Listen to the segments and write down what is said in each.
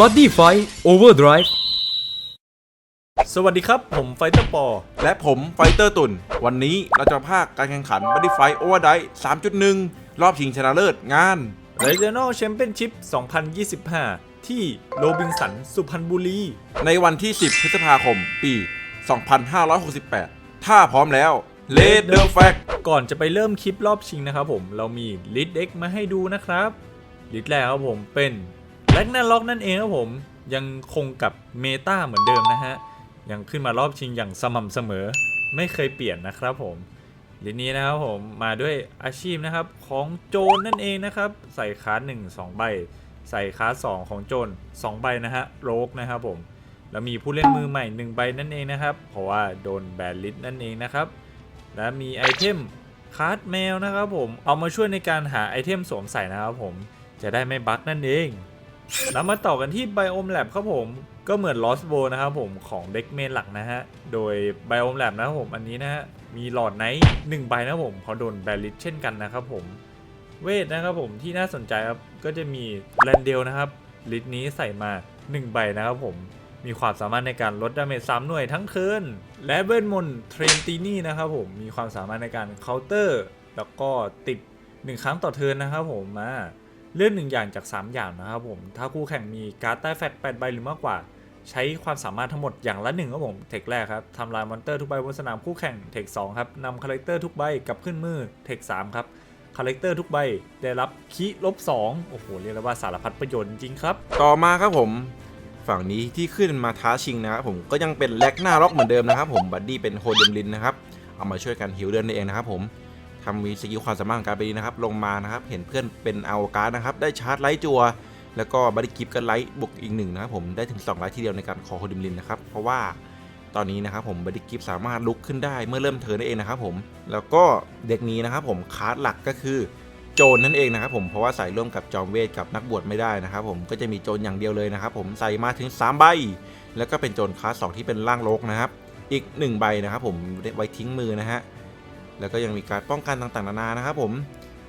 Body Fight Overdrive สวัสดีครับ ผมไฟเตอร์ปอ และผมไฟเตอร์ตุนวันนี้เราจะมาภาคการแข่งขันบั d ดี้ไฟโอเวอร์ได3.1 รอบชิงชนะเลิศงาน Regional Championship 2025 ที่โรบินสัน สุพรรณบุรี ในวันที่ 10 พฤษภาคม ปี 2568 ถ้าพร้อมแล้วเลดเดอร์แฟกก่อนจะไปเริ่มคลิปรอบชิงนะครับผม เรามีลิ d เด็กมาให้ดูนะครับ ลิ d แรกครับผมเป็น แลกนาล็อกนั่นเองครับผมยังคงกับเมตาเหมือนเดิมนะฮะ ยังขึ้นมารอบชิงอย่างสม่ำเสมอไม่เคยเปลี่ยนนะครับผมลินี้นะครับผมมาด้วยอาชีพนะครับของโจรนั่นเองนะครับ ใส่คาร์ดหนึ่งสองใบ ใส่คาร์ดสองของโจรสองใบนะฮะโรกนะครับผมแล้วมีผู้เล่นมือใหม่หนึ่งใบนั่นเองนะครับ เพราะว่าโดนแบนลิสต์นั่นเองนะครับ และมีไอเทมคาร์ดแมวนะครับผมเอามาช่วยในการหาไอเทมสวมใส่นะครับผมจะได้ไม่บั๊กนั่นเอง แล้วมาต่อกันที่ไบโอมแลบครับผม ก็เหมือน Lost b o นะครับผมของเด็กเมนหลักนะฮะ โดยไบโอมแลบนะครับผมอันนี้นะฮะ มีหลอดไนท์หนึ่งใบนะครับผมเขาโดนแบลิสเช่นกันนะครับผม เวทนะครับผมที่น่าสนใจครับ ก็จะมีแลนเดลนะครับลิสนี้ใส่มา 1 ใบนะครับผมมีความสามารถในการลดดาเมจ3หน่วยทั้งคืน และเวทมนต์เทรนตินี่นะครับผม มีความสามารถในการเคาน์เตอร์ แล้วก็ติด 1 ครั้งต่อเทินนะครับผมมา เลือกหนึ่งอย่างจาก 3 อย่างนะครับผมถ้าคู่แข่งมีการ์ดใต้แฟต8ใบหรือมากกว่า ใช้ความสามารถทั้งหมดอย่างละหนึ่งครับผมเทคแรกครับทำลายมอนเตอร์ทุกใบบนสนามคู่แข่งเทค2ครับนำคาแรคเตอร์ทุกใบกลับขึ้นมือเทค3ครับคาแรคเตอร์ทุกใบได้รับคีลบ2โอ้โห เรียกได้ว่าสารพัดประโยชน์จริงครับ ต่อมาครับผมฝั่งนี้ที่ขึ้นมาท้าชิงนะครับผมก็ยังเป็นแลกหน้าล็อกเหมือนเดิมนะครับผมบัดดี้เป็นโฮเดมลินนะครับ เอามาช่วยกันฮิวเลือดนั่นเองนะครับผม ทำมีสกิลความสามารถของการไปดีนะครับ ลงมานะครับ เห็นเพื่อนเป็นเอาการนะครับ ได้ชาร์จไลท์จัว แล้วก็บัดดี้กิฟต์ก็ไลท์บวกอีกหนึ่งนะครับผม ได้ถึง2ไลท์ทีเดียวในการขอโฮเดมลินนะครับ เพราะว่าตอนนี้นะครับผมบัดดี้กิฟต์สามารถลุกขึ้นได้เมื่อเริ่มเทิร์นนั่นเองนะครับผม แล้วก็เด็กนี้นะครับผมคาร์ดหลักก็คือโจรนั่นเองนะครับผมเพราะว่าใส่ร่วมกับจอมเวทกับนักบวชไม่ได้นะครับผมก็จะมีโจรอย่างเดียวเลยนะครับผมใส่มาถึง 3 ใบ แล้วก็เป็นโจรคลาสสองที่เป็นร่างโลกนะครับ อีก 1 ใบนะครับผมไว้ทิ้งมือนะฮะ แล้วก็ยังมีการป้องกันต่างๆนานานะครับผม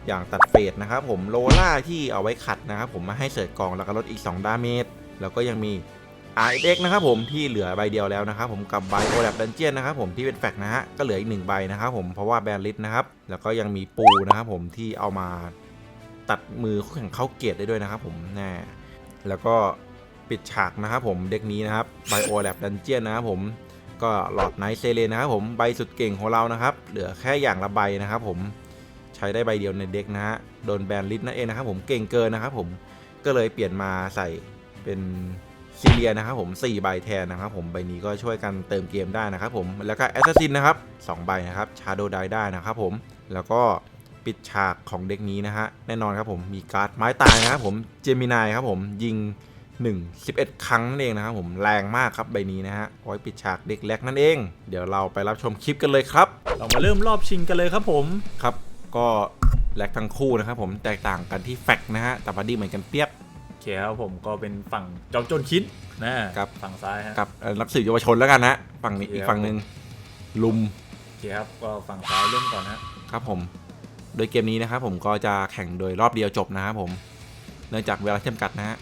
อย่างตัดเฟดนะครับผมโลล่าที่เอาไว้ขัดนะครับผมมาให้เสิร์ชกองแล้วก็ลดอีก 2 ดาเมจแล้วก็ยังมี r x นะครับผมที่เหลือใบเดียวแล้วนะครับผมกับใบโอแลบดันเจียนนะครับผมที่เป็นแฟกนะฮะก็เหลืออีกหนึ่งใบนะครับผมเพราะว่าแบนลิสนะครับแล้วก็ยังมีปูนะครับผมที่เอามาตัดมือคู่แข่งเข้าเกียรได้ด้วยนะครับผมแน่แล้วก็ปิดฉากนะครับผมเด็กนี้นะครับไบโอแลบดันเจียนนะครับผม ก็หลอดไนท์เซเลนนะครับผมใบสุดเก่งของเรานะครับ เหลือแค่อย่างละใบนะครับผมใช้ได้ใบเดียวในเด็กนะฮะโดนแบนลิสนั่นเองนะครับผมเก่งเกินนะครับผมก็เลยเปลี่ยนมาใส่เป็นซีเรียนะครับผม4ใบแทนนะครับผมใบนี้ก็ช่วยกันเติมเกมได้นะครับผมแล้วก็แอสซัสซินนะครับ2ใบนะครับชาโดไดได้นะครับผมแล้วก็ปิดฉากของเด็กนี้นะฮะแน่นอนครับผมมีการ์ดไม้ตายนะครับผมเจมินายครับผมยิง 1 11 ครั้งนั่นเองนะครับผมแรงมากครับใบนี้นะฮะเอาไว้ปิดฉากเด็กแรกนั่นเอง เดี๋ยวเราไปรับชมคลิปกันเลยครับ เรามาเริ่มรอบชิงกันเลยครับผมครับ ก็แลกทั้งคู่นะครับผมแตกต่างกันที่แฟกต์นะฮะแต่บัดดี้เหมือนกันเปียบโอเคครับผมก็เป็นฝั่งจอมโจรคิดนะครับ ฝั่งซ้ายฮะกับเอ่อนักสืบเยาวชนแล้วกันนะฝั่งนี้อีกฝั่งหนึ่งลุมโอเคครับก็ฝั่งซ้ายเริ่มก่อนฮะครับผม โดยเกมนี้นะครับผมก็จะแข่งโดยรอบเดียวจบนะครับผม เนื่องจากเวลาจำกัดนะฮะ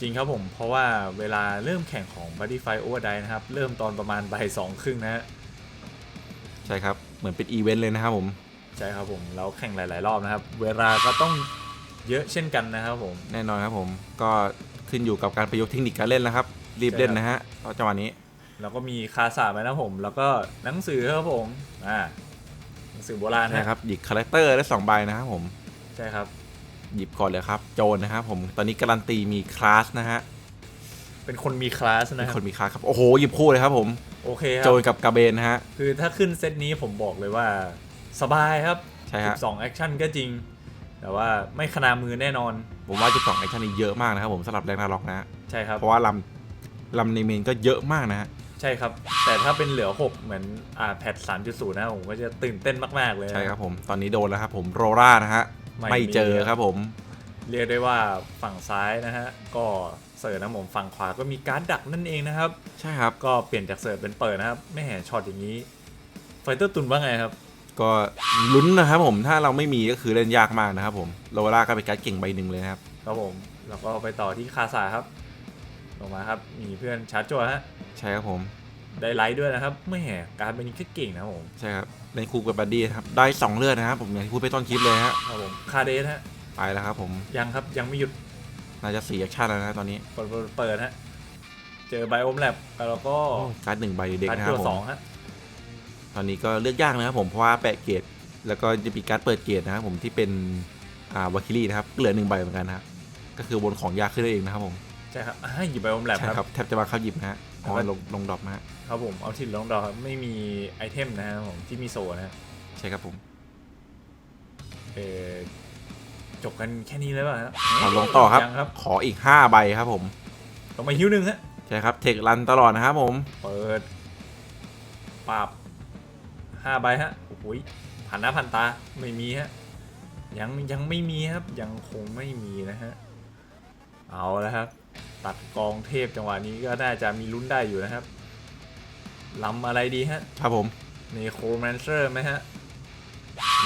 จริงครับผม เพราะว่าเวลาเริ่มแข่งของ Body Fight Overdrive นะครับ เริ่มตอนประมาณบ่ายสองครึ่งนะฮะใช่ครับ เหมือนเป็นอีเวนต์เลยนะครับผม ใช่ครับผมแล้วแข่งหลาย ๆ รอบนะครับ เวลาก็ต้องเยอะเช่นกันนะครับผม แน่นอนครับผม ก็ขึ้นอยู่กับการประยุกต์เทคนิคการเล่นแล้วครับ รีบเล่นนะฮะเพราะจังหวะนี้ แล้วก็มีคาสาไหมนะครับผม แล้วก็หนังสือครับผม อ่า หนังสือโบราณใช่นะครับ หยิบคาแรคเตอร์ได้สองใบนะครับผม ใช่ครับ หยิบก่อนเลยครับ โจนนะครับผมตอนนี้การันตีมีคลาสนะฮะเป็นคนมีคลาสเป็นะนครัคบนมีคลาสครับโอ้โหหยิบคู่เลยครับผมโอเคครัโจบนกับกาเบนนะฮะ คือถ้าขึ้นเซตนี้ผมบอกเลยว่า สบายครับใช่ฮะ 12แอคชั่นก็จริง แต่ว่าไม่ขนามือแน่นอน ผมว่าจุดสองแอคชั่นนี้เยอะมากนะครับผมสำหรับแรงนาล็อกนะฮะใช่ครับ เพราะว่าลำลำในเมนก็เยอะมากนะฮะใช่ครับ แต่ถ้าเป็นเหลือ 6 เหมือนอ่าแพท3.0 นะ ผมก็จะตื่นเต้นมาก ๆ เลยนะใช่ครับผมตอนนี้โดนแล้วครับผมโรรานะฮะ ไม่เจอครับผม เรียกได้ว่าฝั่งซ้ายนะฮะ ก็เสิร์ฟนะผมฝั่งขวาก็มีการ์ดดักนั่นเองนะครับ ใช่ครับ ก็เปลี่ยนจากเสิร์ฟเป็นเปิดนะครับ ไม่แห่ช็อตอย่างนี้ ไฟเตอร์ตุนว่าไงครับ ก็ลุ้นนะครับผม ถ้าเราไม่มีก็คือเล่นยากมากนะครับผมโรราก็เป็นการดเก่งใบหนึ่งเลยนะครับ ครับผม แล้วก็ไปต่อที่คาซาครับ ลงมาครับ มีเพื่อนชาร์จจัวฮะ ใช่ครับผม ได้ไลท์ด้วยนะครับไม่แหการเป็นนี้ก็เก่งนะครับผมใช่ครับเล่นคู่กับบัดดี้ครับ ได้สองเลือดนะครับผมอย่างที่พูดไปต้นคลิปเลยฮะครับผมคาเดสฮะไปแล้วครับผมยังครับยังไม่หยุดน่าจะสี่แอคชั่นแล้วนะตอนนี้เปิดเปิดเปิดฮะเจอไบโอมแลบแล้วก็โอ้การ์ดหนึ่งใบเด็กการนะครัตับวผสอมงฮะตอนนี้ก็เลือกยากนะครับผมเพราะว่าแปะเกรดแล้วก็จะมีการ์ดเปิดเกรดนะครับผมที่เป็นอ่าวาคิลี่นะครับเหลือหนึ่งใบเหมือนกันนะครับก็คือบนของยากขึ้นนั่นเองนะครับผมใช่ครับอ่าหยิบไบโอมแลบใช่คครัรับบแทบจะมาเข้าหยิบนะฮะอ๋อแล้วก็ลงลงดรอปนะฮะ ครับผมเอาถิ่นลงดอกครับไม่มีไอเทมนะครับผมที่มีโซนะฮะใช่ครับผมเออจบกันแค่นี้เลยป่ะฮะเอาลงต่อครับ ยังครับขออีก 5 ใบครับผมลงมาฮิ้วหนึ่งฮะใช่ครับเทครันตลอดนะครับผม เปิดปราบห้าใบฮะโอ้โหยผ่านหน้าผ่านตาไม่มีฮะยังยังไม่มีครับยังคงไม่มีนะฮะเอาแล้วครับ ตัดกองเทพจังหวะนี้ก็น่าจะมีลุ้นได้อยู่นะครับ ลำอะไรดีฮะ ครับผมเนโครแมนเซอร์ไหมฮะ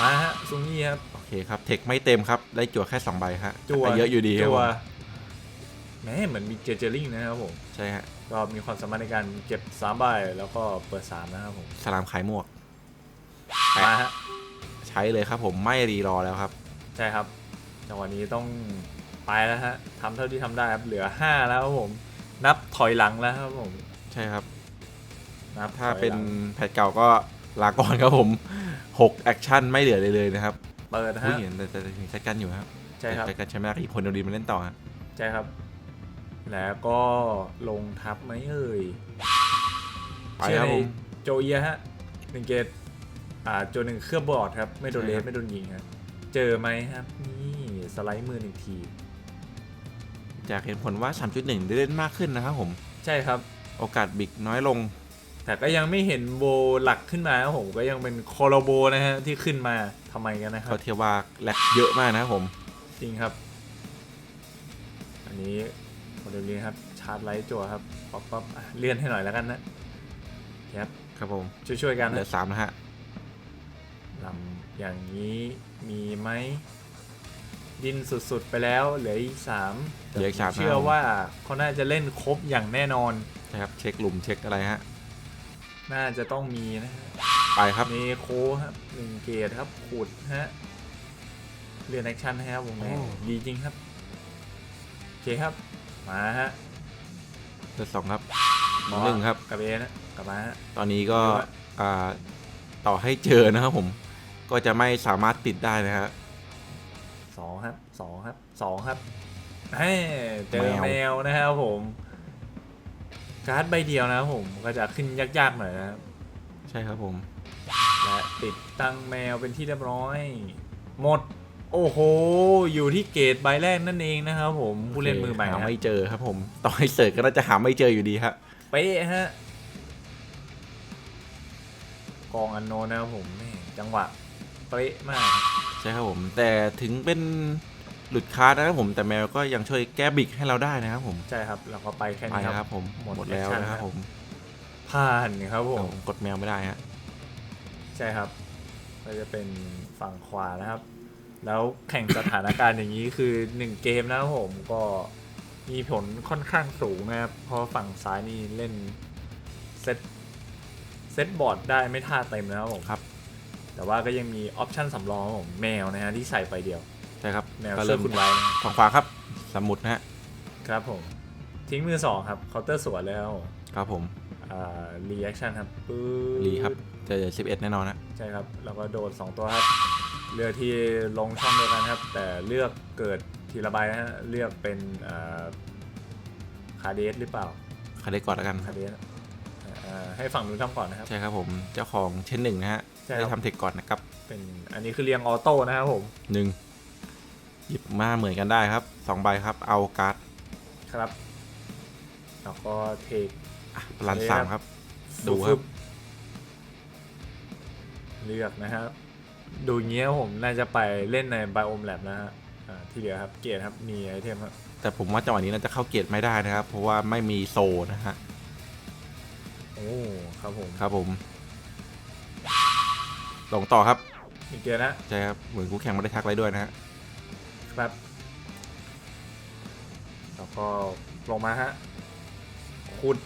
มาฮะซุงี้ครับ โอเคครับ เทคไม่เต็มครับ ได้จั่วแค่ 2 ใบฮะจั่วแต่เยอะอยู่ดีครับจัผวมแหมเหมือนมีเจเจอริงนะครับผม ใช่ฮะ ก็มีความสามารถในการเก็บ3ใบแล้วก็เปิด 3 นะครับผม สลามขายหมวก มาฮะ ใช้เลยครับผมไม่รีรอแล้วครับ ใช่ครับจังหวะนี้ต้องไปแล้วฮะทำเท่าที่ทำได้ครับ เหลือ 5 แล้วครับผม นับถอยหลังแล้วครับผม ใช่ครับ นับถ้าถอยหลังเป็นแพทเก่าก็ลาก่อนครับผม6แอคชั่นไม่เหลือเลยเลยนะครับเปิดผู้ฮะหญิงแต่แต่แต่ถึงแซกันอยู่ครับใช่ครับแซกันใช้ไม่ได้อีกคนเดียวดีมาเล่นต่อฮะใช่ครับ แล้วก็ลงทับไหมเอ่ยไปครับผมโจเอียฮะหนึ่งเกตอ่าโจหนึ่งเครือบบอร์ดครับ ไม่โดนเลใช่ครัสบไม่โดนยิงครับเจอไหมครับ นี่สไลด์มือหนึ่งทีจากเห็นผลว่า 3.1 ได้เล่นมากขึ้นนะครับผม ใช่ครับ โอกาสบิกน้อยลง แต่ก็ยังไม่เห็นโบหลักขึ้นมาครับผมก็ยังเป็นโคโลโบนะฮะที่ขึ้นมาทำไมกันนะครัเขาบเทียบว่าแลกเยอะมากนะครับผม จริงครับ อันนี้โมเดลนี้ครับชาร์จไลท์จั่วครับป๊อปป๊อปอะเลื่อนให้หน่อยแล้วกันนะครับครับผมช่วยๆกันเหลืนะอสามนะฮะลำอย่างนี้มีไหมดินสุดๆไปแล้วเหลืออีกสามเหลืออีกสามเชื่อว่าเขาน่าจะเล่นครบอย่างแน่นอนนะครับเช็คหลุมเช็คอะไรฮะ น่าจะต้องมีนะฮะไปครับเนโคครับหนึ่งเกตครับขุดฮะเรียนแอคชั่นให้ครับวงแมนโอ้ ดีจริงครับโอเคครับมาฮะเหลือสองครับหนึ่งครับ กลับเอนะกลับมาฮะ ตอนนี้ก็เดี๋ยวอะอ่าต่อให้เจอนะครับผม ก็จะไม่สามารถติดได้นะฮะ สองครับสองครับสองครับแหม่เจอแมว แมวนะครับผม การ์ดใบเดียวนะครับผมก็จะขึ้นยากๆหน่อยนะครับใช่ครับผม และติดตั้งแมวเป็นที่เรียบร้อย หมด โอ้โห อยู่ที่เกตใบแรกนั่นเองนะครับผมผู้เล่นมือใหม่หาฮะไม่เจอครับผมต่อให้เสิร์ชก็น่าจะหาไม่เจออยู่ดีครับเป๊ะฮะกองอันโนนนะครับผมแม่จังหวะเป๊ะมากครับใช่ครับผม แต่ถึงเป็น หลุดคาร์ดนะครับผมแต่แมวก็ยังช่วยแก้บิกให้เราได้นะครับผมใช่ครับเราก็ไปแค่ไปนี้นะคครัรับ บผมหมดหมดแล้วแอคชั่น นะครับครับผมผ่านครับผมผมกดแมวไม่ได้ฮะใช่ครับก็จะเป็นฝั่งขวานะครับ แล้วแข่งสถานการณ์อย่างนี้คือ1เกมนะครับผมก็มีผลค่อนข้างสูงนะครับเพราะฝั่งซ้ายนี่เล่นเซตเซตบอร์ดได้ไม่ท่าเต็มนะครับผม ครับ แต่ว่าก็ยังมีออปชั่นสำรองครับผมแมวนะฮะที่ใส่ไปเดียว ใช่ครับแมวก็เสื้เริ่อมคุณไว้นะฝั่งขวาครับ สมุดนะฮะครับผม ทิ้งมือสองครับเคาน์เตอร์สวนแล้วครับผมอ่ารีแอคชั่นครับปึ๊บรีครับเจอสิบเอ็ดแน่นอนนะใช่ครับ แล้วก็โดน 2 ตัวครับ เลือกที่ลงช่องเดียวกันครับ แต่เลือกเกิดทีละใบนะฮะเลือกเป็นอ่าคาเดสหรือเปล่าคาเดก่อนแล้วกัน คาเดสอ่าให้ฝั่งนู้นทำก่อนนะครับ ใช่ครับผมเจ้าของเช่นหนึ่งนะฮะใช่ครับ ได้ทำเทคก่อนนะครับเป็นอันนี้คือเรียงออโต้นะครับผมหนึ่ง หยิบมาเหมือนกันได้ครับสองใบครับ เอาการ์ดครับ แล้วก็เทค อะรันโอเคสามคครัรับบดูครับ เลือกนะครับ ดูอย่างเงี้ยผมน่าจะไปเล่นในไบโอมแลบนะฮะอ่าที่เหลือครับเกียร์ครับมีไอเทมครับ แต่ผมว่าจังหวะนี้น่าจะเข้าเกียรไม่ได้นะครับ เพราะว่าไม่มีโซนะฮะ โอ้ครับผมครับผม ลงต่อครับ มีเกียร์นะ ใช่ครับ เหมือนคู่แข่งไม่ได้ทักอะไรด้วยนะฮะ ครับแล้วก็ลงมาฮะขุด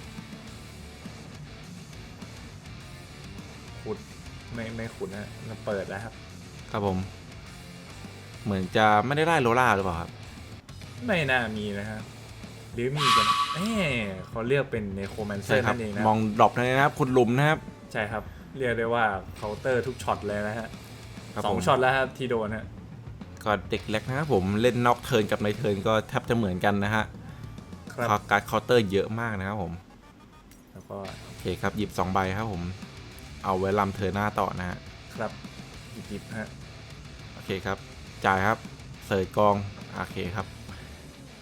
ขุดไม่ไม่ขุดนะเราเปิดแล้วครับ ครับผม เหมือนจะไม่ได้ไล่โลล่าหรือเปล่าครับ ไม่น่ามีนะครับหรือมีกันเอ้เขาเรียกเป็นเนโครแมนเซอใช่ร์ครับนั่นเองนะมองดรอปนั่นเองนะครับคุณหลุมนะครับ ใช่ครับ เรียกได้ว่าเคาน์เตอร์ทุกช็อตเลยนะฮะครับสองผมช็อตแล้วครับที่โดนฮะ ก็เด็กเล็กนะครับผมเล่นนอกเทิร์นกับในเทิร์นก็แทบจะเหมือนกันนะฮะครับเขาการ์ดเคาน์เตอร์เยอะมากนะครับผม แล้วก็โอเคครับหยิบ2ใบครับผม เอาไว้ลำเทิร์นหน้าต่อนะฮะครับหยิบๆฮะโอเคครับ จ่ายครับเสิร์ชกองโอเคครับ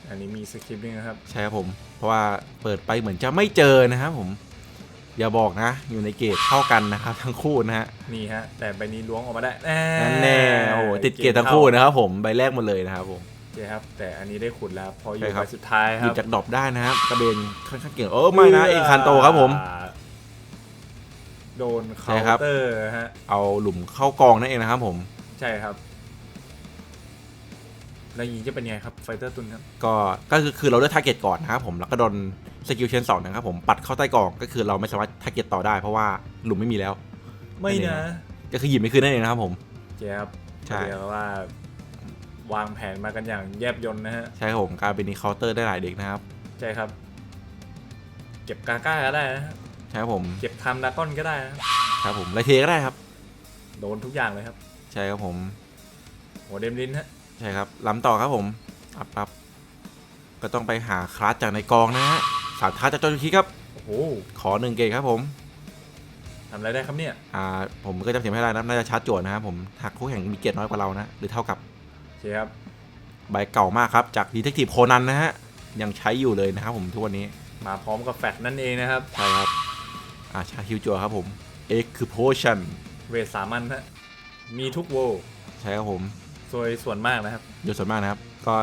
อันนี้มีสคริปต์ด้วยนะครับ ใช่ครับผม เพราะว่าเปิดไปเหมือนจะไม่เจอนะครับผม อย่าบอกนะ อยู่ในเกตเท่ากันนะครับทั้งคู่นะฮะนี่ฮะ แต่ใบนี้ล้วงออกมาได้ นั่นแน่โอ้โหติดเกตทั้งคู่นะครับผมใบแรกหมดเลยนะครับผมโอเคครับแต่อันนี้ได้ขุดแล้วเพออใช่ยู่ครัใบบสุดท้ายหคยิรับบจากดรอปได้นะครับกระเบนค่อนข้างเก่งเออไม่นะเองคันโตครับผม โดนใช่เคาครับน์เตอร์ฮะเอาหลุมเข้ากองนั่นเองนะครับผมใช่ครับ แล้วอยางนี้จะเป็นไงครับไฟเตอร์ตุนครับ ก็ก็คือคือเราเลือกทาร์เก็ตก่อนนะครับผมแล้วก็โดนสกิลเชนสองนะครับผมปัดเข้าใต้กองก็คือเราไม่สามารถทาร์เก็ตต่อได้เพราะว่าหลุมไม่มีแล้ว ไม่เป็นไงนะ ก็คือหยิบไม่คืนนั่นเองนะครับผมเจ๊ครับใช่เรียกว่าวางแผนมากันอย่างแยบยลนะฮะ ใช่ครับผมการเป็นนีเคาน์เตอร์ได้หลายเด็กนะครับ ใช่ครับ เก็บกาก้าก็ได้นะฮะใช่ครับผมเก็บทำดากอนก็ได้นะครับครับผมไลเทก็ได้ครับ โดนทุกอย่างเลยครับ ใช่ครับผมโหเดมลินฮะ ใช่ครับล้ำต่อครับผมอับปับก็ต้องไปหาคลาสจากในกองนะฮะสามท้าจากเจ้าหน้าที่ครับ โอ้โหขอหนึ่งเกตครับผมทำอะไรได้ครับเนี่ย อ่าผมก็จำเสียงไม่ได้นะน่าจะชาร์จโจทย์นะครับผมหากคู่แข่งมีเกียรติน้อยกว่าเรานะ หรือเท่ากับโอเคครับ ใบเก่ามากครับ จากดีเทคทีฟโคนันนะฮะยังใช้อยู่เลยนะครับผมทุกวันนี้มาพร้อมกับแฟกนั่นเองนะครับ ใช่ครับอ่าชาฮิวจัวครับผมเอ็กคือโพชั่นเวทสามัญฮะมีทุกโวใช่ครับผม โดยส่วนมากนะครับ โดยส่วนมากนะครับ ก็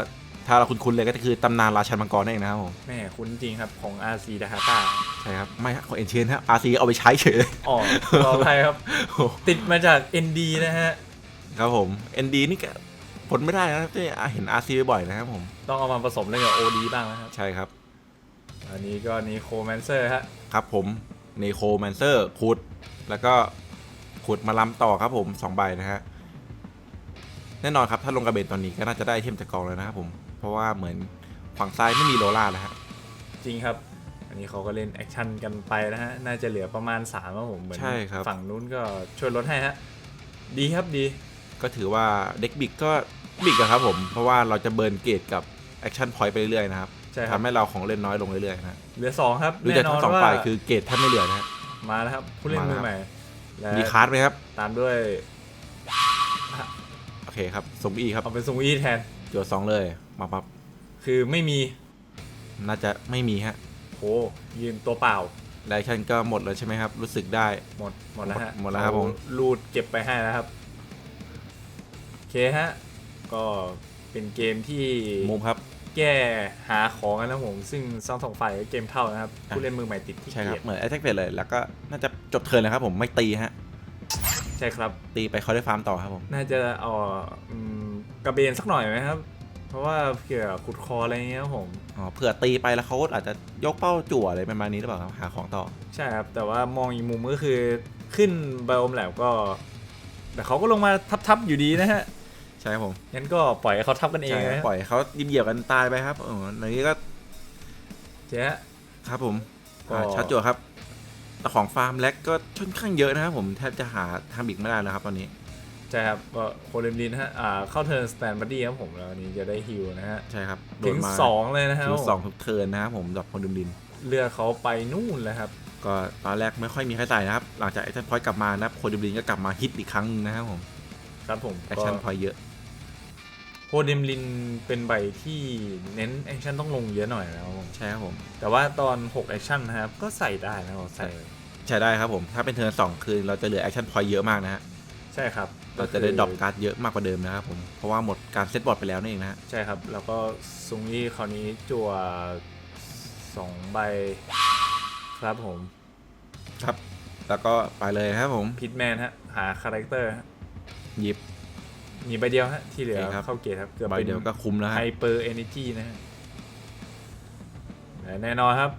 ถ้าเราคุ้นๆเลยก็คือตำนานราชันมังกรนั่นเองนะครับผมแม่คุ้นจริงครับของ RC ดาฮาต้าใช่ครับ ไม่ครับของเอ็นเชนครับอาร์ซีเอาไปใช้เฉยเลยอ๋อขออภัยครับ ติดมาจาก ND นะฮะ ครับผมเอ็นดีนี่ก็ผลไม่ได้นะครับที่เห็นอาร์ซีบ่อยๆนะครับผม ต้องเอามาผสมเล่นกับ OD บ้างนะครับ ใช่ครับ อันนี้ก็นีโคแมนเซอร์ฮะ ครับผมเนโคแมนเซอร์ขุด แล้วก็ขุดมาล้ำต่อครับผมสองใบนะฮะ แน่นอนครับ ถ้าลงกระเบนตอนนี้ก็น่าจะได้เทมจากกองเลยนะครับผม เพราะว่าเหมือนฝั่งซ้ายไม่มีโลล่าแล้วฮะ จริงครับ อันนี้เขาก็เล่นแอคชั่นกันไปนะฮะ น่าจะเหลือประมาณ3ครับผม เหมือนใช่ครับ ฝั่งนู้นก็ช่วยลดให้ฮะ ดีครับดี ก็ถือว่าเด็กบิกก็บิกอะครับผม เพราะว่าเราจะเบิร์นเกตกับแอคชั่นพอยต์ไปเรื่อยๆนะครับใช่ครับ ทำให้เราของเล่นน้อยลงเรื่อยๆนะฮะเหลือ 2 ครับ ดูจากแน่นอทั้นงสองว่าฝ่ายคือเกตแทบไม่เหลือนะฮะ มาแล้วครับ ผู้เล่นมามืแล้วอใหม่และมีคาร์ดไหมครับ ตามด้วย โอเคครับส่งอีครับเอาเป็นซุงอีแทน จวดสองเลยมาปั๊บคือไม่มีน่าจะไม่มีฮะโหยืนตัวเปล่าแอคชั่นก็หมดแล้วใช่ไหมครับ รู้สึกได้ หมดหมดแล้วฮะหมดแล้วครับผมเขารูดเก็บไปให้แล้วครับ โอเคฮะ ก็เป็นเกมที่มุมครับ แก้หาของกันนะครับผม ซึ่งสองสองฝ่ายก็เกมเท่านะครับอะผู้เล่นมือใหม่ติดที่ใช่คเกีรับยจเหมือนแอ t แทกเฟเลย แล้วก็น่าจะจบเทิร์นเลยครับผมไม่ตีฮะ ใช่ครับ ตีไปเขาได้ฟาร์มต่อครับผม น่าจะเอาอืมกระเบนสักหน่อยไหมครับ เพราะว่าเผื่อขุดคออะไรเงี้ยครับผม อ๋อเผื่อตีไปแล้วเขาอาจจะยกเป้าจั่วอะไรประมาณนี้หรือเปล่าครับหาของต่อ ใช่ครับ แต่ว่ามองอีกมุมก็คือขึ้นไบโอมแลบก็ แต่เขาก็ลงมาทับๆอยู่ดีนะฮะ ใช่ครับผมงั้นก็ปล่อยให้เขาทับกันเองใช่ครับนะฮะปล่อยเขายิบเหยียบกันตายไปครับเออในนี้ก็เจ๊ฮะ ครับผมก็อ่าชัดจั่วครับ แต่ของฟาร์มแล็กก็ค่อนข้างเยอะนะครับผมแทบจะหาทำอีกไม่ได้แล้วครับตอนนี้ใช่ครับก็โคเลมลินฮะอ่าเข้าเทิร์นสแตนบัดดี้ครับผมแล้วอันนี้จะได้ฮิลนะฮะใช่ครับโดถึนงมาสองเลยนะฮะถึงสองทุกเทิร์นนะครับผมดอกคนดุมดินเลือกเขาไปนู่นเลยครับก็ตอนแรกไม่ค่อยมีใครใส่นะครับ หลังจากแอคชั่นพอยต์กลับมานะครับโคดิบลินก็กลับมาฮิตอีกครั้งหนึงนะครับผม ครับผมแอคชั่นพอยต์เยอะ โคเดมลินเป็นใบที่เน้นแอคชั่นต้องลงเยอะหน่อยนะครับผม ใช่ครับผม แต่ว่าตอน 6 แอคชั่นนะครับ ก็ใส่ได้นะครับใส่ ใช่ได้ครับผม ถ้าเป็นเทิร์นสองคือเราจะเหลือแอคชั่นพอยต์เยอะมากนะฮะ ใช่ครับเราจะได้ดรอปการ์ดเยอะมากกว่าเดิมนะครับผม เพราะว่าหมดการเซตบอร์ดไปแล้วนั่นเองนะฮะ ใช่ครับ แล้วก็ซุงยี่คราวนี้จั่วสองใบครับผม ครับ แล้วก็ไปเลยครับผมพิทแมนฮะ หาคาแรคเตอร์ฮะหยิบ มีใบเดียวฮะที่เหลือโอเคครับ เข้าเกตครับ เกือบใบเป็นเดียวก็คุ้มแล้วไฮฮะเปอร์เอเนจีนะฮะและแน่นอนครับ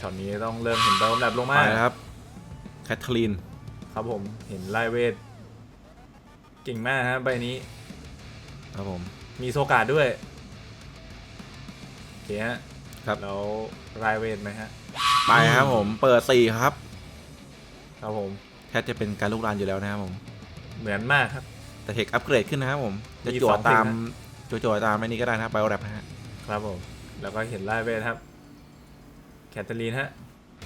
ช็อตนี้ต้องเริ่มเห็นเติมแบบลงไปมานะครับแคทเธอรีนครับผมเห็นไล่เวท เก่งมากฮะใบนี้ ครับผม มีโซกาดด้วยโอเคฮะครับ แล้วไล่เวทไหมฮะ ไปครับผมเปิดสี่ครับ ครับผม แทบจะเป็นการลูกรานอยู่แล้วนะครับผม เหมือนมากครับ แต่เทคอัปเกรดขึ้นนะครับผม จะมีจั่วสองตามเทคจั่วๆตามไอ้นี้ก็ได้นะครับไบโอแรปนะฮะครับผม แล้วก็เห็นไล่เวทครับ แคทเธอรีนฮะ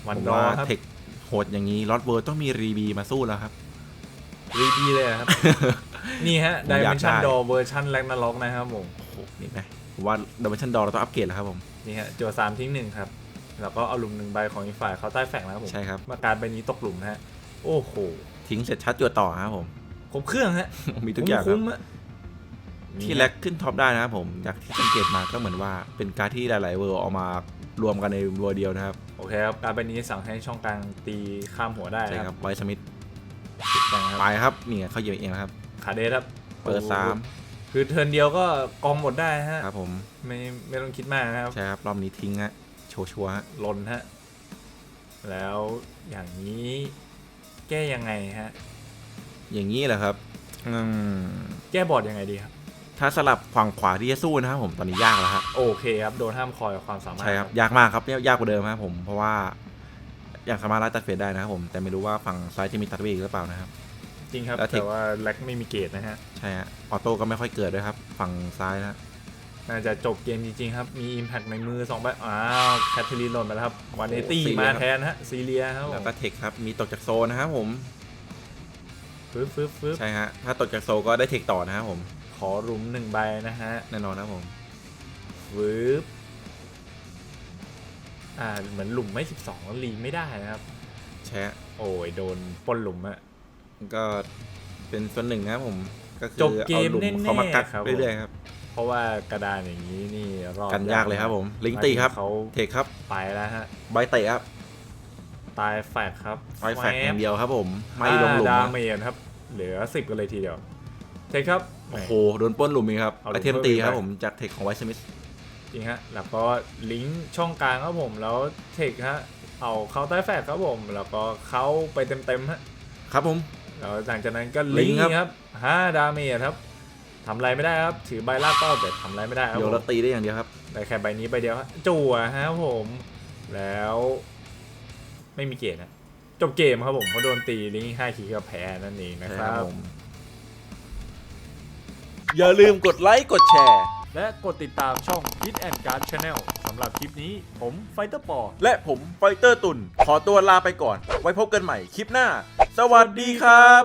วันผมดอว่าครับเทคโหดอย่างนี้ลอตเวิร์ต้องมีรีบีมาสู้แล้วครับรีบีเลยอะครับ นี่ฮะผมดิอยากเมนชันได้ดอเวอร์ชันแรกนาล็อกนะครับผมโอ้โหนี่ไหมผมว่าดับเบิลชันดอเราต้องอัปเกรดแล้วครับผม นี่ฮะจัวสามทิ้งหนึ่งครับ แล้วก็เอาหลุมหนึ่งใบของอีกฝ่ายเขาใต้แฝงแล้วครับผม ใช่ครับ มาการใบนี้ตกหลุมนะฮะ โอ้โห ทิ้งเสร็จชัดจั่วต่อครับผม ครบเครื่องฮะมีทุกอย่างครัคุ้บมๆอะที่แลกขึ้นท็อปได้นะครับผมจากที่สังเกตมาก็เหมือนว่าเป็นการดที่หลายๆเวอร์ออกมารวมกันในเวอร์เดียวนะครับโอเคครับการใบนี้สั่งให้ช่องกลางตีข้ามหัวได้ใช่นะคครัรับบไวท์สมิธถูกต้องครับไปครับนี่ไงเขาเหยียบเองนะครับขาเดสครับเปิดสามคือเทิร์นเดียวก็กองหมดได้ฮะครับผมไม่ไม่ต้องคิดมากนะครับ ใช่ครับรอบนี้ทิ้งฮะโชว์ชัวร์ฮะลนฮะ แล้วอย่างนี้แก้ยังไงฮะ อย่างนี้แหละครับอืมแก้บอร์ดยังไงดีครับ ถ้าสลับฝั่งขวาที่จะสู้นะครับผมตอนนี้ยากแล้วครับโอเคครับ โดนห้ามคอยกับความสามารถใช่ครับ ยากมากครับยากกว่าเดิมครับผมเพราะว่าอยากสามารถไล่ตัดเฟดได้นะครับผมแต่ไม่รู้ว่าฝั่งซ้ายจะมีตัดเวทอีกหรือเปล่านะครับ จริงครับ แล้วเทค แต่ว่าแล็กไม่มีเกรดนะฮะ ใช่ฮะออโต้ก็ไม่ค่อยเกิดด้วยครับ ฝั่งซ้ายนะน่าจะจบเกมจริงๆครับ มี Impact ในมือ2ใบอ้าวแคทเธอรีนหล่นไปแล้วครับวานเนตี้มาแทนฮะซีเรียครับผแล้วมก็เทคครับมีตกจากโซนนะครับผม ฟึบฟึบฟึบใช่ฮะ ถ้าตกจากโซก็ได้เทคต่อนะครับผม ขอรุมหนึ่งใบนะฮะแน่นอนนะครับผมฟึบอ่า เหมือนหลุมไม่12แล้วรีไม่ได้นะครับ แชะโอ้ยโดนปล้นหลุมอะก็เป็นส่วนหนึ่งนะครับผม ก็คือจบเกมอาหลุแน่ๆเขามากักครับผม เรื่อยๆครับ เพราะว่ากระดานอย่างนี้นี่รอดกันยากเลยครับผม ลิงก์ตีครับ เขาเทคครับ ไปแล้วฮะ ใบเตะครับ ตายแฟกครับไฟแฟกอย่างเดียวครับผม ไม่ห้าลงหลุมดานะเมจครับ เหลือ 10 กันเลยทีเดียว เทคครับ โอ้โห โดนปล้นหลุมอีกครับเอาหลุไอมเทมตีครับเพิ่มอีกผมจากเทคของไวท์สมิธจริงฮะ แล้วก็ลิงก์ช่องกลางครับผม แล้วเทคฮะ เอาเข้าใต้แฟกครับผม แล้วก็เข้าไปเต็มๆฮะ ครับผม แล้วหลังจากนั้นก็ลิลิงงก์ก์ครับครับห้าดาเมจครับทำอะไรไม่ได้ครับ ถือใบลากเป้าแต่ทำอะไรไม่ได้ครับโยผนมแล้วตีได้อย่างเดียวครับ ได้แค่ใบนี้ใบเดียวฮะจั่วฮะผม แล้ว ไม่มีเกตนะจบเกมครับผมเพราะโดนตีลิงก์ห้าขีกับแพ้นั่นเองนะใช่คครัรับบผมอย่าลืมกดไลค์กดแชร์ และกดติดตามช่อง Hit and Guard Channel สำหรับคลิปนี้ผมไฟเตอร์ปอและผมไฟเตอร์ตุนขอตัวลาไปก่อน ไว้พบกันใหม่คลิปหน้า สวัสดีครับ